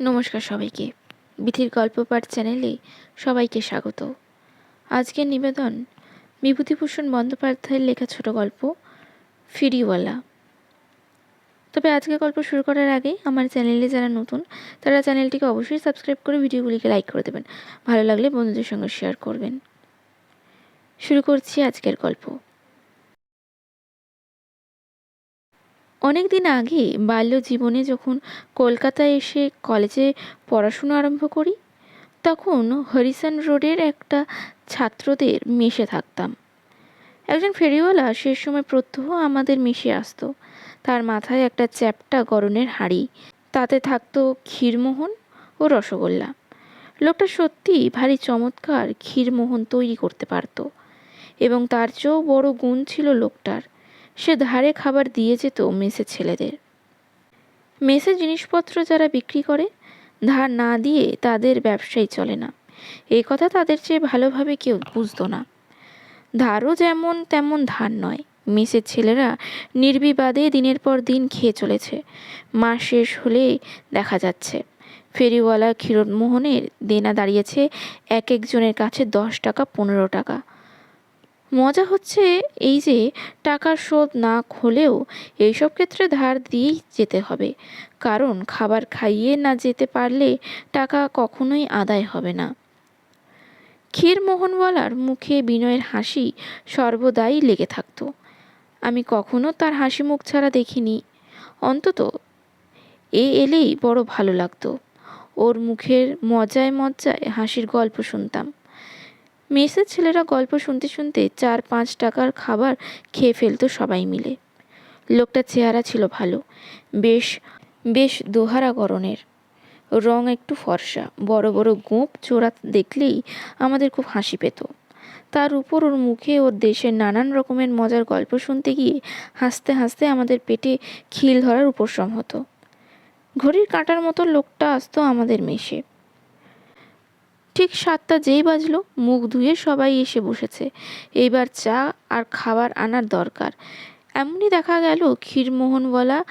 নমস্কার সবাইকে। বিথির গল্প পাঠ চ্যানেলে সবাইকে স্বাগত। আজকের নিবেদন বিভূতিভূষণ বন্দ্যোপাধ্যায়ের লেখা ছোট গল্প, ফিরিওয়ালা। তবে আজকের গল্প শুরু করার আগে আমার চ্যানেলে যারা নতুন, তারা চ্যানেলটিকে অবশ্যই সাবস্ক্রাইব করে ভিডিওগুলিকে লাইক করে দেবেন। ভালো লাগলে বন্ধুদের সঙ্গে শেয়ার করবেন। শুরু করছি আজকের গল্প। অনেক দিন আগে বাল্য জীবনে যখন কলকাতায় এসে কলেজে পড়াশুনো আরম্ভ করি, তখন হরিসন রোডের একটা ছাত্রদের মেশে থাকতাম। একজন ফেরিওয়ালা সে সময় প্রত্যহ আমাদের মিশে আসতো। তার মাথায় একটা চ্যাপটা গরনের হাঁড়ি, তাতে থাকতো ক্ষীরমোহন ও রসগোল্লা। লোকটা সত্যিই ভারী চমৎকার ক্ষীরমোহন তৈরি করতে পারতো এবং তার চেয়েও বড় গুণ ছিল লোকটার। সে ধারে খাবার দিয়ে যেত মেসের ছেলেদের। মেসে জিনিসপত্র যারা বিক্রি করে, ধার না দিয়ে তাদের ব্যবসাই চলে না। এই কথা তাদের চেয়ে ভালোভাবে কেউ বুঝতো না। ধারও যেমন তেমন ধার নয়। মেসের ছেলেরা নির্বিবাদে দিনের পর দিন খেয়ে চলেছে। মাস শেষ হলেই দেখা যাচ্ছে। ফেরিওয়ালা ক্ষীরোন্মোহনের দেনা দাঁড়িয়েছে এক একজনের কাছে দশ টাকা, পনেরো টাকা। মজা হচ্ছে এই যে টাকার শোধ না হলেও এইসব ক্ষেত্রে ধার দিয়েই যেতে হবে। কারণ খাবার খাইয়ে না যেতে পারলে টাকা কখনোই আদায় হবে না। ক্ষীরমোহনওয়ালার মুখে বিনয়ের হাসি সর্বদাই লেগে থাকতো। আমি কখনো তার হাসি মুখ ছাড়া দেখিনি। অন্তত এ এলেই বড় ভালো লাগতো। ওর মুখের মজায় মজ্জায় হাসির গল্প শুনতাম। মেসের ছেলেরা গল্প শুনতে শুনতে চার পাঁচ টাকার খাবার খেয়ে ফেলতো সবাই মিলে। লোকটার চেহারা ছিল ভালো। বেশ বেশ দোহারা গরনের। রং একটু ফর্সা। বড় বড় গোঁপ চোরা দেখলেই আমাদের খুব হাসি পেত। তার উপর ওর মুখে ওর দেশের নানান রকমের মজার গল্প শুনতে গিয়ে হাসতে হাসতে আমাদের পেটে খিল ধরার উপশম হতো। ঘড়ির কাঁটার মতো লোকটা আসতো আমাদের মেশে ঠিক সাতটা যেই বাজলো, মুখ ধুয়ে সবাই এসে বসেছে। এইবার চা আর খাবার আনার দরকার। এমনই দেখা গেল ক্ষীরমোহনওয়ালা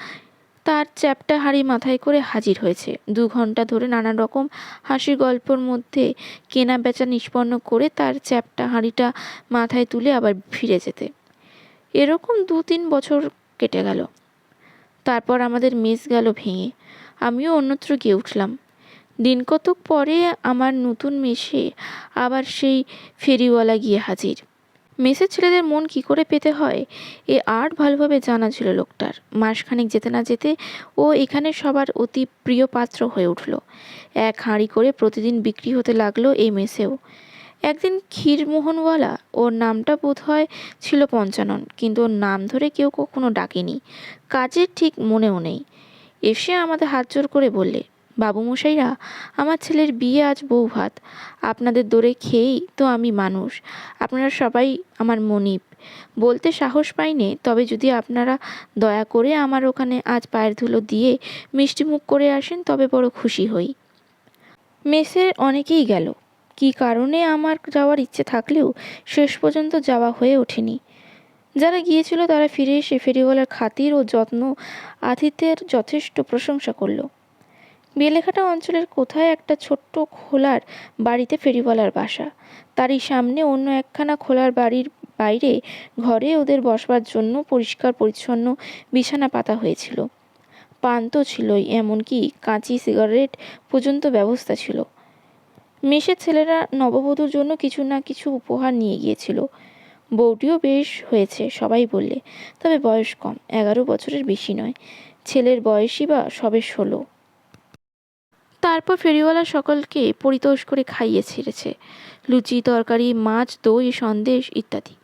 তার চ্যাপটা হাঁড়ি মাথায় করে হাজির হয়েছে। দু ঘণ্টা ধরে নানা রকম হাসির গল্পর মধ্যে কেনা বেচা নিষ্পন্ন করে তার চ্যাপটা হাঁড়িটা মাথায় তুলে আবার ফিরে যেতে। এরকম দু তিন বছর কেটে গেল। তারপর আমাদের মেস গেল ভেঙে। আমিও অন্যত্র গিয়ে উঠলাম। দিন কতক পরে আমার নতুন মেশে আবার সেই ফেরিওয়ালা গিয়ে হাজির। মেসের ছেলেদের মন কি করে পেতে হয়, এ আর ভালোভাবে জানা ছিল লোকটার। মাসখানেক যেতে না যেতে ও এখানে সবার অতি প্রিয় পাত্র হয়ে উঠল। এক হাঁড়ি করে প্রতিদিন বিক্রি হতে লাগল এই মেসেও। একদিন ক্ষীরমোহনওয়ালা, ওর নামটা বোধ হয় ছিল পঞ্চানন, কিন্তু ওর নাম ধরে কেউ কখনো ডাকেনি। কাজের ঠিক মনেও নেই। এসে আমাদের হাত জোর করে বললে বাবুমশাইরা, আমার ছেলের বিয়ে আজ বউ ভাত আপনাদের দোরে খেয়েই তো আমি মানুষ। আপনারা সবাই আমার মনিব। বলতে সাহস পাইনে, তবে যদি আপনারা দয়া করে আমার ওখানে আজ পায়ের ধুলো দিয়ে মিষ্টি মুখ করে আসেন, তবে বড় খুশি হই। মেসের অনেকেই গেল। কি কারণে আমার যাওয়ার ইচ্ছে থাকলেও শেষ পর্যন্ত যাওয়া হয়ে ওঠেনি। যারা গিয়েছিল তারা ফিরে এসে ফেরিওয়ালার খাতির ও যত্ন আতিথ্যের যথেষ্ট প্রশংসা করল। বেলেঘাটা অঞ্চলের কোথায় একটা ছোট্ট খোলার বাড়িতে ফেরিওয়ালার বাসা? তারই সামনে অন্য একখানা খোলার বাড়ির বাইরে ঘরে ওদের বসবার জন্য পরিষ্কার, পরিচ্ছন্ন বিছানা পাতা হয়েছিল। পান তো ছিলই, এমনকি কাঁচি সিগারেট পর্যন্ত ব্যবস্থা ছিল। মেসের ছেলেরা নববধূর জন্য কিছু না কিছু উপহার নিয়ে গিয়েছিল। বউটিও বেশ হয়েছে, সবাই বললে। তবে বয়স কম, এগারো বছরের বেশি নয়। ছেলের বয়সই বা সবে ষোলো। তারপর ফেরিওয়ালা সকলকে পরিতোষ করে খাইয়ে ছেড়েছে। লুচি, তরকারি, মাছ, দই, সন্দেশ ইত্যাদি।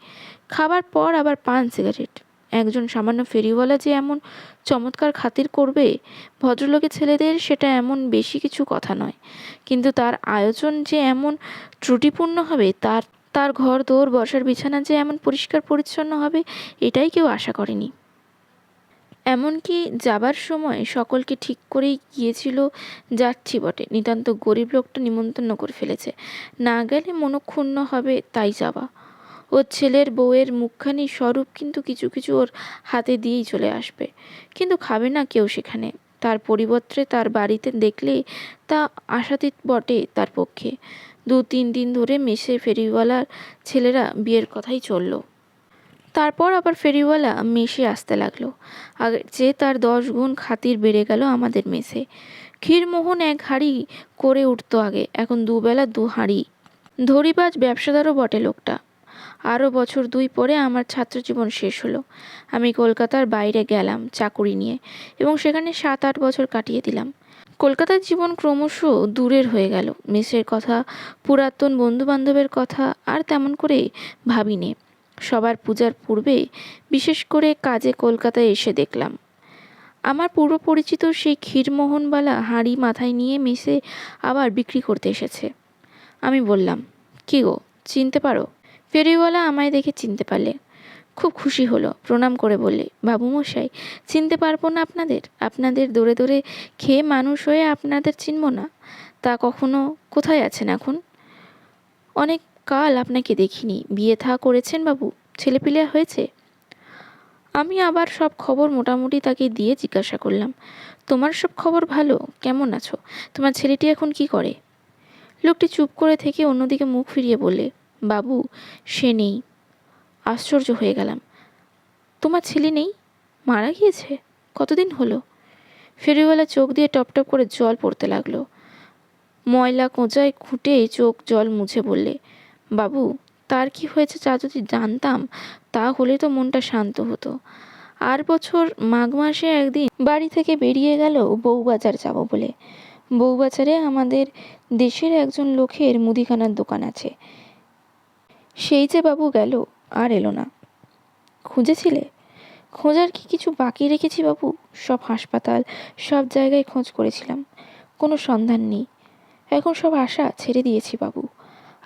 খাবার পর আবার পান সিগারেট। একজন সামান্য ফেরিওয়ালা যে এমন চমৎকার খাতির করবে, ভদ্রলোকের ছেলেদের সেটা এমন বেশি কিছু কথা নয়। কিন্তু তার আয়োজন যে এমন ত্রুটিপূর্ণ হবে, তার তার ঘর দৌড় বসার বিছানা যে এমন পরিষ্কার পরিচ্ছন্ন হবে, এটাই কেউ আশা করেনি। এমনকি যাবার সময় সকলকে ঠিক করেই গিয়েছিল, যাচ্ছি বটে। নিতান্ত গরিব লোকটা নিমন্ত্রণ করে ফেলেছে। না গেলে মনক্ষুণ্ণ হবে, তাই যাওয়া। ওর ছেলের বউয়ের মুখখানি স্বরূপ কিন্তু কিছু কিছু ওর হাতে দিয়েই চলে আসবে। কিন্তু খাবে না কেউ সেখানে। তার পরিবর্তে তার বাড়িতে দেখলে তা আশাতীত বটে তার পক্ষে। দু তিন দিন ধরে মেশে ফেরিওয়ালার ছেলেরা বিয়ের কথাই চলল। তারপর আবার ফেরিওয়ালা মেসে আসতে লাগল। আগে যে তার দশ গুণ খাতির বেড়ে গেল আমাদের মেসে। ক্ষীরমোহন এক হাঁড়ি করে উঠতো আগে, এখন দুবেলা দু হাঁড়ি। ধরিবাজ ব্যবসাদারও বটে লোকটা। আরও বছর দুই পরে আমার ছাত্রজীবন শেষ হলো। আমি কলকাতার বাইরে গেলাম চাকুরি নিয়ে এবং সেখানে সাত আট বছর কাটিয়ে দিলাম। কলকাতার জীবন ক্রমশ দূরের হয়ে গেল। মেসের কথা, পুরাতন বন্ধুবান্ধবের কথা আর তেমন করে ভাবিনে। সবার পূজার পূর্বে বিশেষ করে কাজে কলকাতায় এসে দেখলাম। আমার পূর্ব পরিচিত সেই ক্ষীরমোহনবালা হাঁড়ি মাথায় নিয়ে মেসে আবার বিক্রি করতে এসেছে। আমি বললাম, কি গো, চিনতে পারো? ফেরিওয়ালা আমায় দেখে চিনতে পারলে। খুব খুশি হলো, প্রণাম করে বললে বাবু মশাই চিনতে পারব না আপনাদের? আপনাদের দৌড়ে দৌড়ে খেয়ে মানুষ হয়ে আপনাদের চিনব না? তা কখনো কোথায় আছেন এখন? অনেক কাল আপনাকে দেখিনি। বিয়ে থা করেছেন বাবু? ছেলেপিলে হয়েছে? আমি আবার সব খবর মোটামুটি তাকে দিয়ে জিজ্ঞাসা করলাম, তোমার সব খবর ভালো? কেমন আছো? তোমার ছেলেটি এখন কি করে? লোকটি চুপ করে থেকে অন্যদিকে মুখ ফিরিয়ে বললে, বাবু, সে নেই। আশ্চর্য হয়ে গেলাম। তোমার ছেলে নেই? মারা গিয়েছে? কতদিন হলো? ফেরিওয়ালা চোখ দিয়ে টপ টপ করে জল পড়তে লাগল। ময়লা কোঁচায় খুঁটে চোখ জল মুছে বললে বাবু, তার কি হয়েছে তা যদি জানতাম তা হলে তো মনটা শান্ত হতো। আর বছর মাঘ মাসে একদিন বাড়ি থেকে বেরিয়ে গেল বউবাজার যাব বলে। বউবাজারে আমাদের দেশের একজন লোকের মুদিখানার দোকান আছে। সেই যে বাবু গেল, আর এলো না। খুঁজেছিলে? খোঁজার কি কিছু বাকি রেখেছি বাবু? সব হাসপাতাল, সব জায়গায় খোঁজ করেছিলাম। কোনো সন্ধান নেই। এখন সব আশা ছেড়ে দিয়েছি বাবু।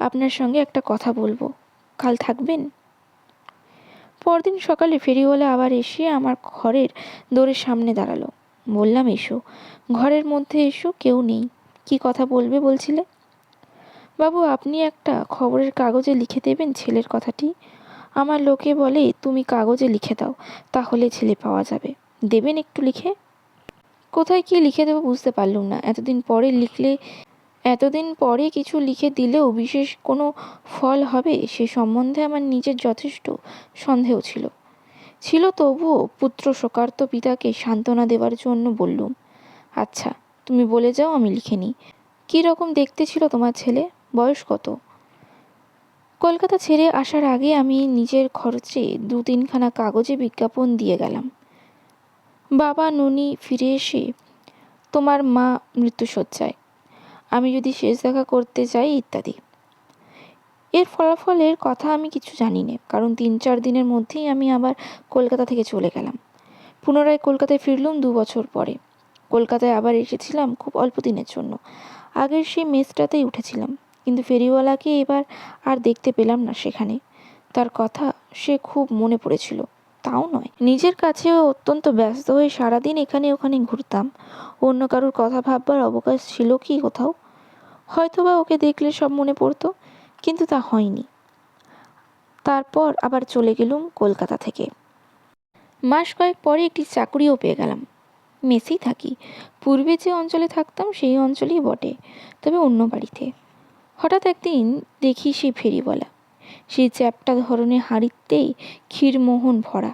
আপনার সঙ্গে একটা কথা বলব। কাল থাকবেন? পরদিন সকালে ফেরিওয়ালা আবার এসে আমার ঘরের দোরের সামনে দাঁড়াল। বললাম, এসো। ঘরের মধ্যে এসো, কেউ নেই। কি কথা বলবে? বলছিলে। বাবু, আপনি একটা খবরের কাগজে লিখে দেবেন ছেলের কথাটি? আমার লোকে বলে, তুমি কাগজে লিখে দাও, তাহলে ছেলে পাওয়া যাবে। দেবেন একটু লিখে? কোথায় কি লিখে দেবো বুঝতে পারলুম না। এতদিন পরে লিখলে এতদিন পরে কিছু লিখে দিলেও বিশেষ কোনো ফল হবে সে সম্বন্ধে আমার নিজের যথেষ্ট সন্দেহ ছিল। ছিল তবুও পুত্র শোকার্ত পিতাকে সান্ত্বনা দেওয়ার জন্য বললুম আচ্ছা তুমি বলে যাও আমি লিখে নিই। কী রকম দেখতে ছিল তোমার ছেলে? বয়স কত? কলকাতা ছেড়ে আসার আগে আমি নিজের খরচে দু তিনখানা কাগজে বিজ্ঞাপন দিয়ে গেলাম। বাবা, ননি ফিরে এসে, তোমার মা মৃত্যুসজ্জায় আমি যদি শেষ দেখা করতে চাই ইত্যাদি। এর ফলাফলের কথা আমি কিছু জানি না কারণ তিন চার দিনের মধ্যেই আমি আবার কলকাতা থেকে চলে গেলাম। পুনরায় কলকাতায় ফিরলুম দু বছর পরে। কলকাতায় আবার এসেছিলাম খুব অল্প দিনের জন্য। আগের সেই মেসটাতেই উঠেছিলাম, কিন্তু ফেরিওয়ালাকে এবার আর দেখতে পেলাম না সেখানে। তার কথা সে খুব মনে পড়েছিল। তাও নয়। নিজের কাছেও অত্যন্ত ব্যস্ত হয়ে সারাদিন এখানে ওখানে ঘুরতাম। অন্য কারোর কথা ভাববার অবকাশ ছিল কি কোথাও? হয়তোবা ওকে দেখলে সব মনে পড়তো, কিন্তু তা হয়নি। তারপর আবার চলে গেলুম কলকাতা থেকে। মাস কয়েক পরে একটি চাকুরিও পেয়ে গেলাম। মেসেই থাকি। পূর্বে যে অঞ্চলে থাকতাম সেই অঞ্চলেই বটে, তবে অন্য বাড়িতে। হঠাৎ একদিন দেখি সেই ফেরিওয়ালা সেই চ্যাপটা ধরনের হাঁড়িতেই ক্ষীরমোহন ভরা।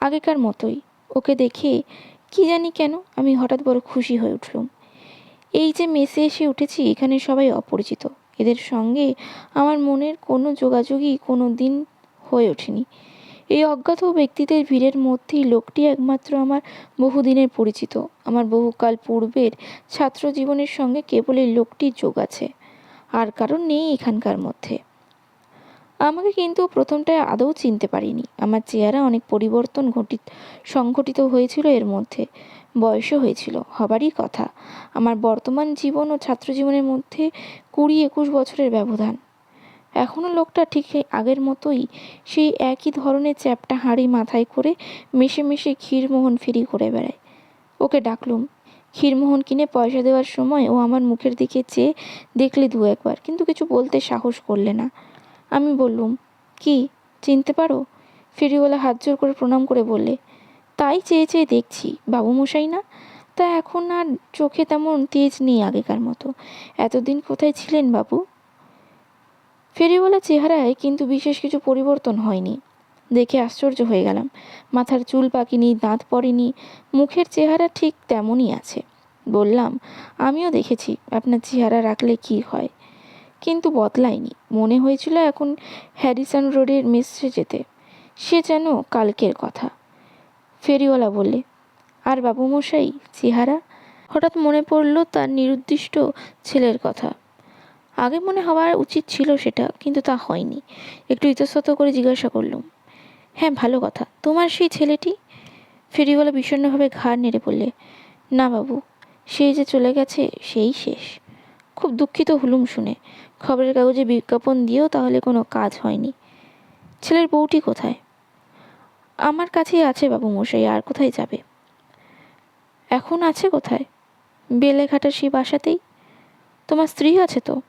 আগেকার মতোই। ওকে দেখে কি জানি কেন আমি হঠাৎ বড় খুশি হয়ে উঠলুম। এই যে মেসে এসে উঠেছি, এখানে সবাই অপরিচিত। এদের সঙ্গে আমার মনের কোনো যোগাযোগই কোনো দিন হয়ে ওঠেনি। এই অজ্ঞাত ব্যক্তিদের ভিড়ের মধ্যেই লোকটি একমাত্র আমার বহুদিনের পরিচিত। আমার বহুকাল পূর্বের ছাত্র জীবনের সঙ্গে কেবল এই লোকটির যোগ আছে। আর কারণ নেই এখানকার মধ্যে। আমাকে কিন্তু প্রথমটায় আদৌ চিনতে পারিনি। আমার চেহারা অনেক পরিবর্তন ঘটি সংঘটিত হয়েছিল এর মধ্যে, বয়সও হয়েছিল, হবারই কথা। আমার বর্তমান জীবন ও ছাত্র জীবনের মধ্যে কুড়ি একুশ বছরের ব্যবধান। এখনও লোকটা ঠিক আগের মতোই, সেই একই ধরনের চ্যাপটা হাঁড়ি মাথায় করে মেশে মেশে ক্ষীরমোহন ফিরি করে বেড়ায়। ওকে ডাকলুম, ক্ষীরমোহন কিনে পয়সা দেওয়ার সময় ও আমার মুখের দিকে চেয়ে দেখলে দু একবার কিন্তু কিছু বলতে সাহস করলে না। আমি বললুম, কি, চিনতে পারো? ফেরিওয়ালা হাত জোর করে প্রণাম করে বললে, তাই চেয়ে চেয়ে দেখছি বাবু মশাই না? তা এখন আর চোখে তেমন তেজ নেই আগেকার মতো। এতদিন কোথায় ছিলেন বাবু? ফেরিওয়ালা চেহারায় কিন্তু বিশেষ কিছু পরিবর্তন হয়নি। দেখে আশ্চর্য হয়ে গেলাম, মাথার চুল পাকিনি, দাঁত পড়েনি, মুখের চেহারা ঠিক তেমনই আছে। বললাম, আমিও দেখেছি, আপনার চেহারা রাখলে কি হয়? কিন্তু বদলায়নি। মনে হয়েছিল এখন হ্যারিসন রোডের মেসে যেতে। সে যেন কালকের কথা। ফেরিওয়ালা বললে, আর বাবুমশাই, চেহারা? হঠাৎ মনে পড়ল তার নিরুদ্দিষ্ট ছেলের কথা। আগে মনে হওয়ার উচিত ছিল সেটা, কিন্তু তা হয়নি। একটু ইতস্তত করে জিজ্ঞাসা করলুম হ্যাঁ ভালো কথা। তোমার সেই ছেলেটি? ফেরিওয়ালা বিষণ্ণভাবে ঘাড় নেড়ে বললে, না বাবু, সেই যে চলে গেছে, সেই শেষ। খুব দুঃখিত হলুম শুনে। খবরের কাগজে বিজ্ঞাপন দিয়েও তাহলে কোনো কাজ হয়নি। ছেলের বউটি কোথায়? আমার কাছেই আছে বাবু মশাই আর কোথায় যাবে? এখন আছে কোথায়? বেলেঘাটার সেই বাসাতেই? তোমার স্ত্রী আছে তো?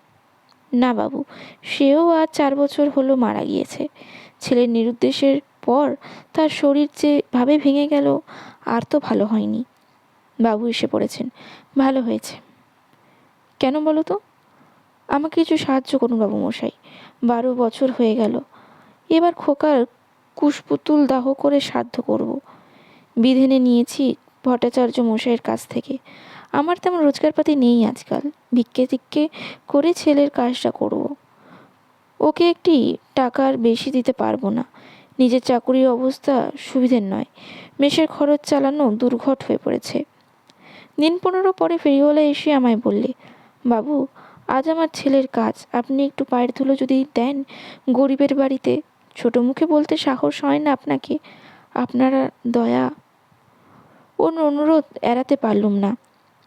না বাবু, সেও আজ চার বছর হলো মারা গিয়েছে। ছেলের নিরুদ্দেশের পর তার শরীর যেভাবে ভেঙে গেল, আর তো ভালো হয়নি। বাবু এসে পড়েছেন। ভালো হয়েছে। কেন বলো তো? আমাকে কিছু সাহায্য করুন বাবু মশাই বারো বছর হয়ে গেল। এবার খোকার কুশপুতুল দাহ করে সাধ্য করব। বিধেনে নিয়েছি ভট্টাচার্য মশাইয়ের কাছ থেকে। আমার তেমন রোজগারপাতি নেই আজকাল। ভিক্ষে টিক্ষে করে ছেলের কাজটা করব। ওকে একটি টাকার বেশি দিতে পারব না। নিজের চাকুরির অবস্থা সুবিধের নয়। মেসের খরচ চালানো দুর্ঘট হয়ে পড়েছে। দিন পনেরো পরে ফেরিওয়ালা এসে আমায় বললে, বাবু আজ আমার ছেলের কাজ। আপনি একটু পায়ের ধুলো যদি দেন, গরিবের বাড়িতে। ছোট মুখে বলতে সাহস হয় না আপনাকে। আপনারা দয়া। ওর অনুরোধ এড়াতে পারলুম না।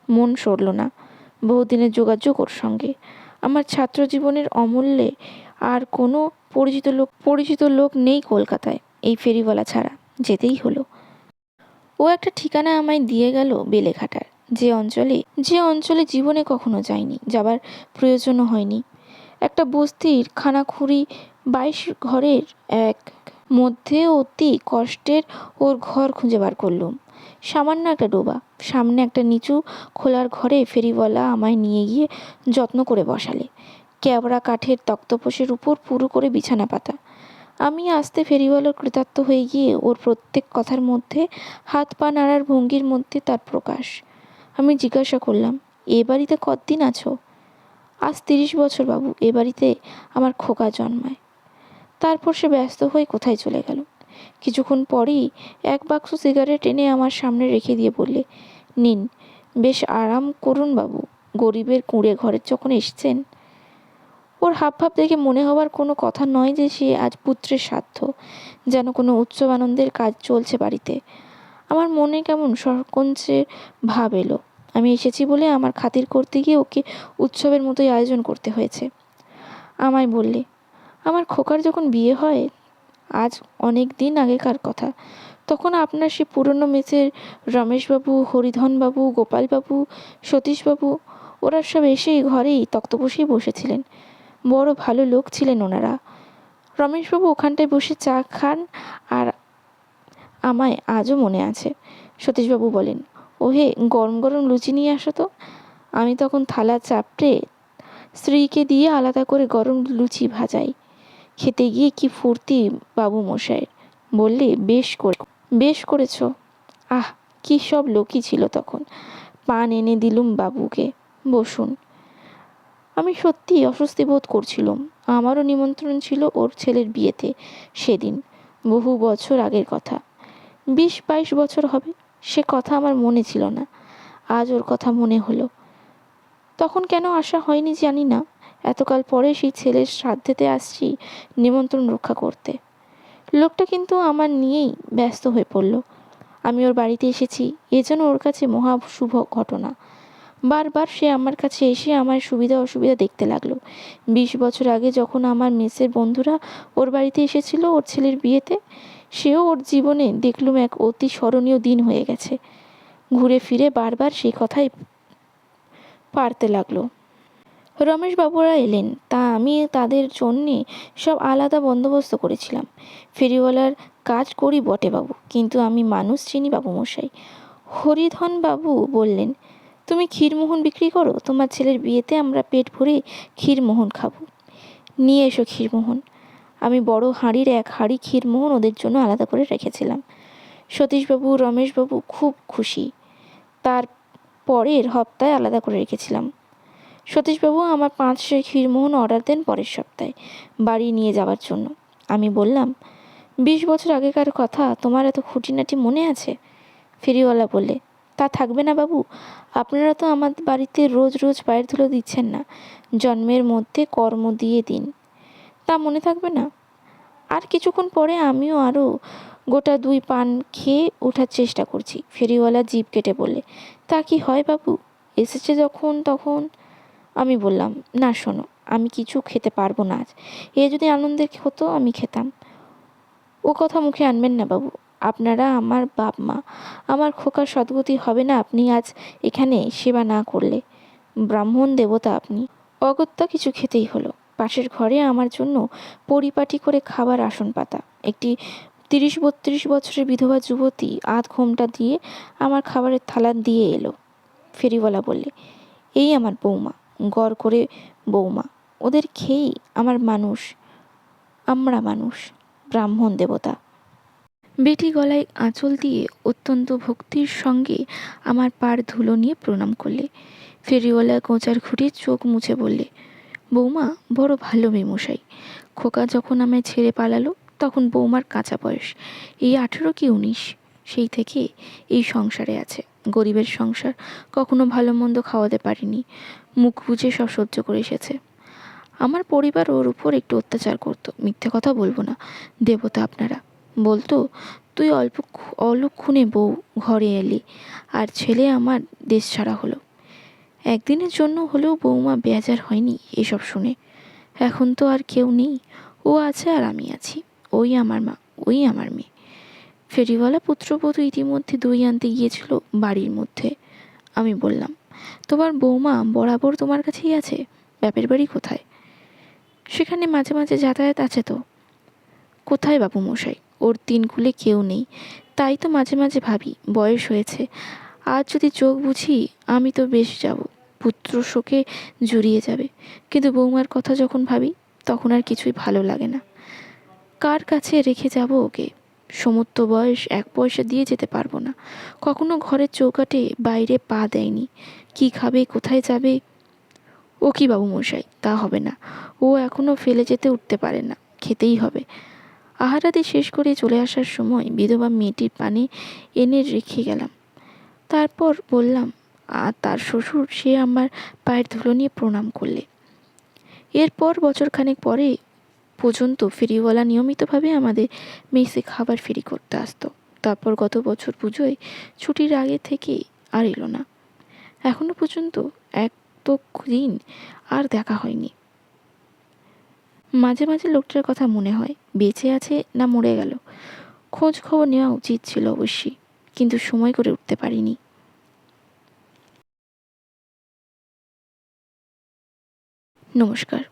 মন সরল না। বহুদিনের যোগাযোগ ওর সঙ্গে। আমার ছাত্র জীবনের অমূল্যে আর কোনো পরিচিত লোক পরিচিত লোক নেই কলকাতায়। এই ফেরিওয়ালা ছাড়া যেতেই হলো। ও একটা ঠিকানা আমায় দিয়ে গেল বেলেঘাটার। যে অঞ্চলে যে অঞ্চলে জীবনে কখনো যায়নি, যাবার প্রয়োজনও হয়নি। একটা বস্তির খানাখুরি বাইশ ঘরের এক, মধ্যে অতি কষ্টের ওর ঘর খুঁজে বার করলুম। সামান্য একটা ডোবা, সামনে একটা নিচু খোলার ঘরে ফেরিওয়ালা আমায় নিয়ে গিয়ে যত্ন করে বসালে। ক্যাবড়া কাঠের তক্তপোষের উপর পুরো করে বিছানা পাতা। আমি আসতে ফেরিওয়ালার কৃতার্থ হয়ে গিয়ে ওর প্রত্যেক কথার মধ্যে হাত পা নাড়ার ভঙ্গির মধ্যে তার প্রকাশ। আমি জিজ্ঞাসা করলাম, এ বাড়িতে কতদিন আছো? আজ তিরিশ বছর বাবু, এ বাড়িতে আমার খোকা জন্মায়। তারপর সে ব্যস্ত হয়ে কোথায় চলে গেল। কিছুক্ষণ পরেই এক বাক্স সিগারেট এনে আমার সামনে রেখে দিয়ে বললে, নিন, বেশ আরাম করুন বাবু, গরিবের কুঁড়ে ঘরের যখন এসছেন। ওর হাব ভাব দেখে মনে হওয়ার কোনো কথা নয় যে সে আজ পুত্রের সাধ্য যেন কোনো উৎসব আনন্দের কাজ চলছে বাড়িতে। আমার মনে কেমন সরকঞ্চের ভাব এলো। আমি এসেছি বলে আমার খাতির করতে গিয়ে ওকে উৎসবের মতোই আয়োজন করতে হয়েছে। আমায় বললে, আমার খোকার যখন বিয়ে হয়, আজ অনেক দিন আগেকার কথা। তখন আপনার সে পুরনো মেসের রমেশবাবু, হরিধনবাবু, গোপালবাবু, সতীশবাবু, ওরা সব এসে ঘরেই তক্তপোষেই বসেছিলেন। বড় ভালো লোক ছিলেন ওনারা। রমেশবাবু ওখানটায় বসে চা খান আর আমায় আজও মনে আছে। সতীশবাবু বলেন, ওহে, গরম গরম লুচি নিয়ে আসো তো। আমি তখন থালা চাপড়ে স্ত্রীকে দিয়ে আলাদা করে গরম লুচি ভাজাই। খেতে গিয়ে কি ফুর্তি, বাবু মশাই? বললে, বেশ করে, বেশ করেছ। আহ, কি সব লোকই ছিল তখন। পান এনে দিলুম বাবুকে। বসুন। আমি সত্যি অস্বস্তি বোধ করছিলাম। আমারও নিমন্ত্রণ ছিল ওর ছেলের বিয়েতে সেদিন। বহু বছর আগের কথা। বিশ বাইশ বছর হবে, সে কথা আমার মনে ছিল না। আজ ওর কথা মনে হলো। তখন কেন আসা হয়নি জানি না। এতকাল পরে সেই ছেলের শ্রাদ্ধেতে আসছি নিমন্ত্রণ রক্ষা করতে। লোকটা কিন্তু আমার নিয়েই ব্যস্ত হয়ে পড়ল। আমি ওর বাড়িতে এসেছি, এ যেন ওর কাছে মহা শুভ ঘটনা। বারবার সে আমার কাছে এসে আমার সুবিধা অসুবিধা দেখতে লাগল। বিশ বছর আগে যখন আমার মেসের বন্ধুরা ওর বাড়িতে এসেছিল, ওর ছেলের বিয়েতে সেও ওর জীবনে দেখলুম এক অতি স্মরণীয় দিন হয়ে গেছে। ঘুরে ফিরে বারবার সেই কথাই পারতে লাগল। রমেশবাবুরা এলেন। তা আমি তাদের জন্যে সব আলাদা বন্দোবস্ত করেছিলাম। ফেরিওয়ালার কাজ করি বটে বাবু, কিন্তু আমি মানুষ চিনি বাবু মশাই হরিধনবাবু বললেন, তুমি ক্ষীরমোহন বিক্রি করো? তোমার ছেলের বিয়েতে আমরা পেট ভরে ক্ষীরমোহন খাব। নিয়ে এসো ক্ষীরমোহন। আমি বড় হাঁড়ির এক হাঁড়ি ক্ষীরমোহন ওদের জন্য আলাদা করে রেখেছিলাম। সতীশবাবু, রমেশবাবু খুব খুশি। তার পরের হপ্তায় আলাদা করে রেখেছিলাম। সতীশবাবু, আমার পাঁচশো ক্ষীরমোহন অর্ডার দেন পরের সপ্তাহে বাড়ি নিয়ে যাওয়ার জন্য। আমি বললাম, বিশ বছর আগেকার কথা, তোমার এত খুঁটিনাটি মনে আছে? ফেরিওয়ালা বললে, তা থাকবে না বাবু। আপনারা তো আমার বাড়িতে রোজ রোজ পায়ের ধুলো দিচ্ছেন না। জন্মের মধ্যে কর্ম দিয়ে দিন। তা মনে থাকবে না। আর কিছুক্ষণ পরে আমিও আরও গোটা দুই পান খেয়ে ওঠার চেষ্টা করছি, ফেরিওয়ালা জিভ কেটে বললে। তা কি হয় বাবু? এসেছে যখন তখন? আমি বললাম, না শোনো, আমি কিছু খেতে পারব না আজ। এ যদি আনন্দের হতো, আমি খেতাম। ও কথা মুখে আনবেন না বাবু। আপনারা আমার বাপ মা। আমার খোকার সদ্গতি হবে না আপনি আজ এখানে সেবা না করলে। ব্রাহ্মণ দেবতা আপনি। অগত্যা কিছু খেতেই হলো। পাশের ঘরে আমার জন্য পরিপাটি করে খাবার আসন পাতা। একটি তিরিশ বত্রিশ বছরের বিধবা যুবতী আধ ঘোমটা দিয়ে আমার খাবারের থালা দিয়ে এলো। ফেরিওয়ালা বললে, এই আমার বৌমা, গড় করে বৌমা, ওদের খেয়েই আমার মানুষ, আমরা মানুষ, ব্রাহ্মণ দেবতা। বেটি গলায় আঁচল দিয়ে অত্যন্ত ভক্তির সঙ্গে আমার পার ধুলো নিয়ে প্রণাম করলে। ফেরিওয়ালা কোঁচার ঘুরে চোখ মুছে বললে বৌমা, বড় ভালো মেমশাই। খোকা যখন আমায় ছেড়ে পালালো, তখন বৌমার কাঁচা বয়স। এই আঠেরো কি উনিশ? সেই থেকে এই সংসারে আছে। গরিবের সংসার কখনো ভালো মন্দ খাওয়াতে পারিনি। মুখ বুঝে সব সহ্য করে এসেছে। আমার পরিবার ওর উপর একটু অত্যাচার করতো। মিথ্যে কথা বলব না, দেবতা আপনারা। বলতো, তুই অল্প অলক্ষণে বউ ঘরে এলি, আর ছেলে আমার দেশ ছাড়া হলো। একদিনের জন্য হলেও বৌমা বেজার হয়নি এসব শুনে। এখন তো আর কেউ নেই। ও আছে আর আমি আছি। ওই আমার মা, ওই আমার মেয়ে। ফেরিওয়ালা পুত্রবধূ ইতিমধ্যে দই আনতে গিয়েছিল বাড়ির মধ্যে। আমি বললাম, তোমার বৌমা বরাবর তোমার কাছেই আছে? ব্যাপের বাড়ি কোথায়? সেখানে মাঝে মাঝে যাতায়াত আছে তো। কোথায় বাবু মশাই? ওর তিন কুলে কেউ নেই। তাই তো মাঝে মাঝে ভাবি, বয়স হয়েছে। আজ যদি চোখ বুঝি, আমি তো বেশ যাব। পুত্র শোকে জড়িয়ে যাবে। কিন্তু বৌমার কথা যখন ভাবি, তখন আর কিছুই ভালো লাগে না। কার কাছে রেখে যাব ওকে? সমস্ত বয়স, এক পয়সা দিয়ে যেতে পারব না। কখনো ঘরের চৌকাটে বাইরে পা দেয়নি। কি খাবে, কোথায় যাবে? ও কি বাবু মশাই? তা হবে না। ও এখনও ফেলে যেতে উঠতে পারে না। খেতেই হবে। আহারাদি শেষ করে চলে আসার সময় বিধবা মেয়েটির পানে এনে রেখে গেলাম। তারপর বললাম আর তার শ্বশুর সে আমার পায়ের ধুলো নিয়ে প্রণাম করলে। এরপর বছরখানেক পরে পর্যন্ত ফেরিওয়ালা নিয়মিতভাবে আমাদের মেসে খাবার ফেরি করতে আসতো। তারপর গত বছর পুজোয় ছুটির আগে থেকে আর এলো না। এখনও পর্যন্ত এক তো দিন আর দেখা হয়নি। মাঝে মাঝে লোকটার কথা মনে হয়, বেঁচে আছে না মরে গেল। খোঁজ খবর নেওয়া উচিত ছিল অবশ্যই, কিন্তু সময় করে উঠতে পারিনি। নমস্কার।